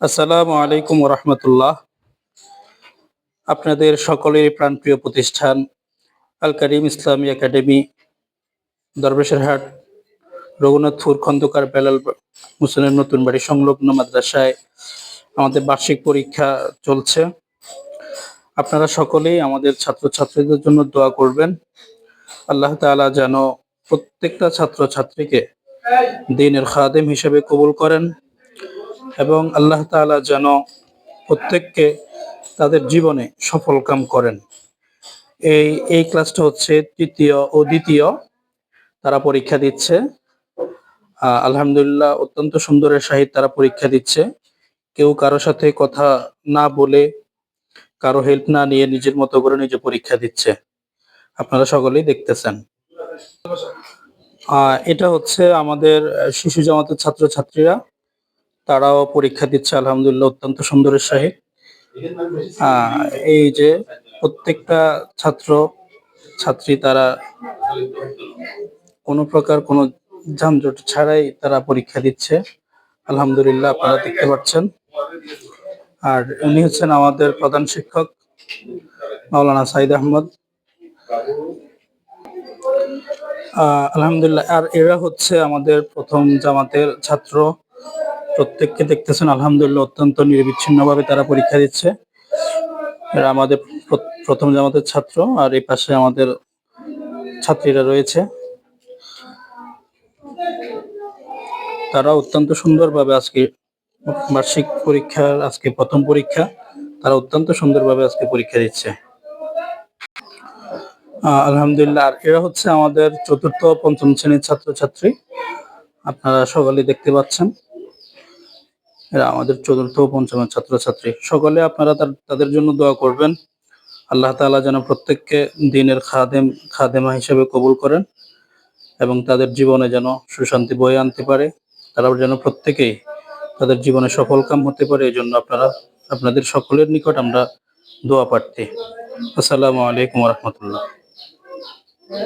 আসসালামু আলাইকুম রহমতুল্লাহ আপনাদের সকলের প্রাণপ্রিয় প্রতিষ্ঠান আল করিম ইসলামী একাডেমি, দরবেশের হাট, রঘুনাথপুর, খন্দকার বেলাল মুসলিম নতুন বাড়ি সংলগ্ন মাদ্রাসায় আমাদের বার্ষিক পরীক্ষা চলছে। আপনারা সকলেই আমাদের ছাত্রছাত্রীদের জন্য দোয়া করবেন। আল্লাহ তাআলা যেন প্রত্যেকটা ছাত্রছাত্রীকে দিনের খাদেম হিসেবে কবুল করেন। এবং আল্লাহ তাআলা যেন প্রত্যেককে তাদের জীবনে সফল কাম করেন। এই এই ক্লাসটা হচ্ছে তৃতীয় ও দ্বিতীয়। তারা পরীক্ষা দিচ্ছে। আলহামদুলিল্লাহ অত্যন্ত সুন্দরের সহিত তারা পরীক্ষা দিচ্ছে। কেউ কারও সাথে কথা না বলে কারও হেল্প না নিয়ে নিজের মতো করে নিজে পরীক্ষা দিচ্ছে। আপনারা সকলেই দেখতেছেন। এটা হচ্ছে আমাদের শিশু জামাতের ছাত্রছাত্রীরা। তারাও পরীক্ষা দিচ্ছে আলহামদুলিল্লাহ অত্যন্ত সুন্দরের আহ, এই যে প্রত্যেকটা ছাত্র ছাত্রী তারা কোনো প্রকার কোনো যানজট ছাড়াই তারা পরীক্ষা দিচ্ছে। আলহামদুলিল্লাহ আপনারা দেখতে পাচ্ছেন। আর উনি হচ্ছেন আমাদের প্রধান শিক্ষক মাওলানা সাইদ আহমদ। আহ, আলহামদুলিল্লাহ আর এরা হচ্ছে আমাদের প্রথম জামাতের ছাত্র। প্রত্যেককে দেখতেছেন, আলহামদুলিল্লাহ, অত্যন্ত নিরবিচ্ছিন্নভাবে তারা পরীক্ষা দিচ্ছে। আমাদের প্র- প্রথম জামাতের ছাত্র, আর এই পাশে আমাদের ছাত্রীরা রয়েছে। তারা অত্যন্ত সুন্দরভাবে আজকে বার্ষিক পরীক্ষার, আজকে প্রথম পরীক্ষা, তারা অত্যন্ত সুন্দরভাবে আজকে পরীক্ষা দিচ্ছে। আলহামদুলিল্লাহ, আর এরা হচ্ছে আমাদের চতুর্থ পঞ্চম শ্রেণির ছাত্রছাত্রী। আপনারা সকলে দেখতে পাচ্ছেন। এরা আমাদের চতুর্থ ও পঞ্চমের ছাত্রছাত্রী। সকলে আপনারা তার- তাদের জন্য দোয়া করবেন। আল্লাহ তাআলা যেন প্রত্যেককে দিনের খাদেম খাদেমা হিসেবে কবুল করেন এবং তাদের জীবনে যেন সুশান্তি বয়ে আনতে পারে। তারাও যেন প্রত্যেকেই তাদের জীবনে সফল কাম হতে পারে এই জন্য আপনারা আপনাদের সকলের নিকট আমরা দোয়া প্রার্থী। আসসালামু আলাইকুম রহমতুল্লাহ।